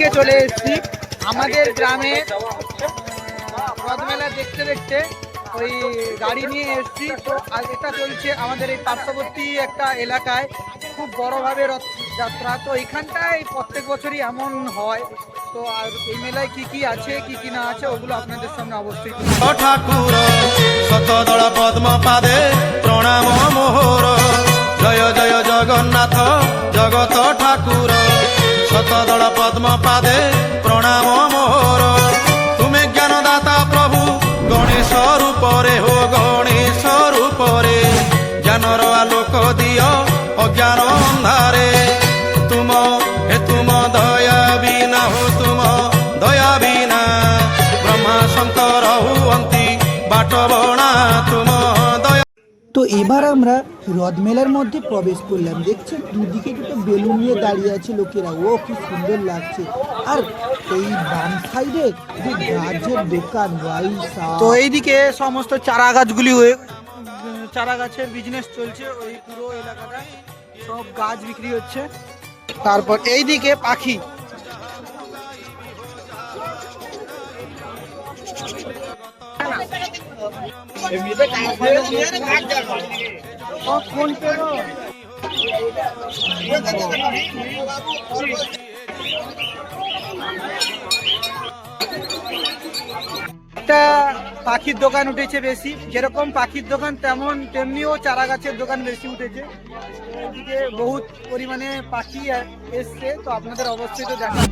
আজকে চলে এসেছি। আমাদের গ্রামে রথমেলা দেখতে দেখতে ওই গাড়ি নিয়ে এসেছি। তো এটা চলছে আমাদের এই পার্শ্ববর্তী একটা এলাকায় খুব বড়ভাবে রথ যাত্রা তো এখানটায় প্রত্যেক বছরই এমন হয়। তো আর এই মেলায় কি কি আছে, কি কি না আছে, ওগুলো আপনাদের সামনে অবশ্যই ঠাকুর প্রণাম মোহর। জয় জয়, জগন্নাথ, জগত পদ্ম পাদে প্রণাম মোর। তুমি জ্ঞানদাতা প্রভু, গণেশ রূপরে হো গণেশ রূপরে। জ্ঞানর আলোক দিଅ তো এবার আমরা হ্রদ মেলার মধ্যে প্রবেশ করলাম। দেখছেন দুদিকে দুটো বেলুন নিয়ে দাঁড়িয়ে আছে লোকেরা। ও, কি সুন্দর লাগছে। আর এই বাম সাইডে যে গাছের দোকান তো এইদিকে সমস্ত চারা গাছগুলি হয়ে চারা গাছের বিজনেস চলছে ওই পুরো এলাকাটা সব গাছ বিক্রি হচ্ছে। তারপর এইদিকে পাখি। একটা পাখির দোকান উঠেছে বেশি। যেরকম পাখির দোকান, তেমন তেমনিও চারা গাছের দোকান বেশি উঠেছে। এদিকে বহুত পরিমাণে পাখি এসছে, তো আপনাদের অবশ্যই তো দেখা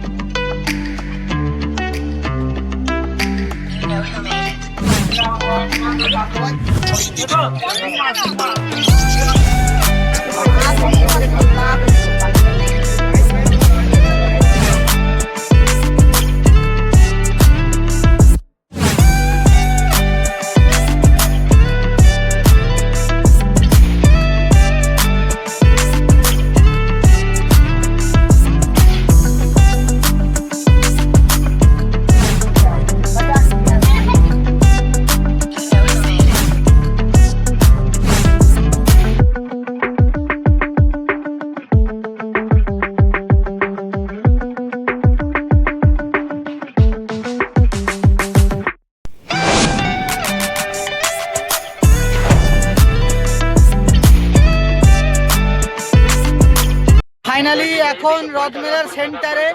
ফাইনালি এখন রথমেলার সেন্টারে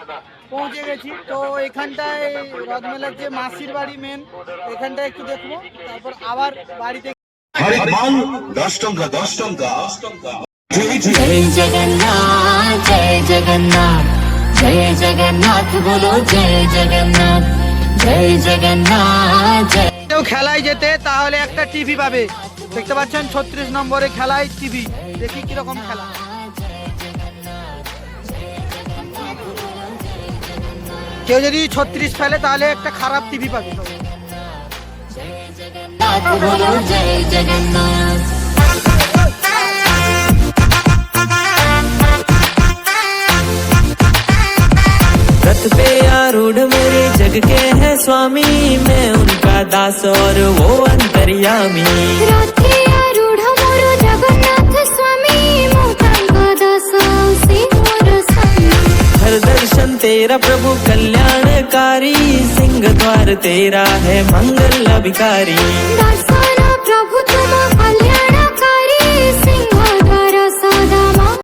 পৌঁছে গেছি। তো এখানটায় রথমেলার যে মাসির বাড়ি মেন এখানটা একটু দেখব। তারপর আবার বাড়িতে জয় জগন্নাথ বলো জয় জগন্নাথ জয় জগন্নাথ খেলায় যেতে তাহলে একটা টিভি পাবে। দেখতে পাচ্ছেন ছত্রিশ নম্বরে খেলায় টিভি দেখি কীরকম খেলা। কেউ যদি ছত্রিশ ফেলে তাহলে একটা খারাপ টিভি পাবে नाथ बोलो जय जगन्नाथ रथ पे आरूढ़ मेरे जग के है स्वामी मैं उनका दास और वो अंतर्यामी तेरा प्रभु कल्याणकारी सिंह द्वार तेरा है मंगल अभिकारी। प्रभु कल्याणकारी सिंह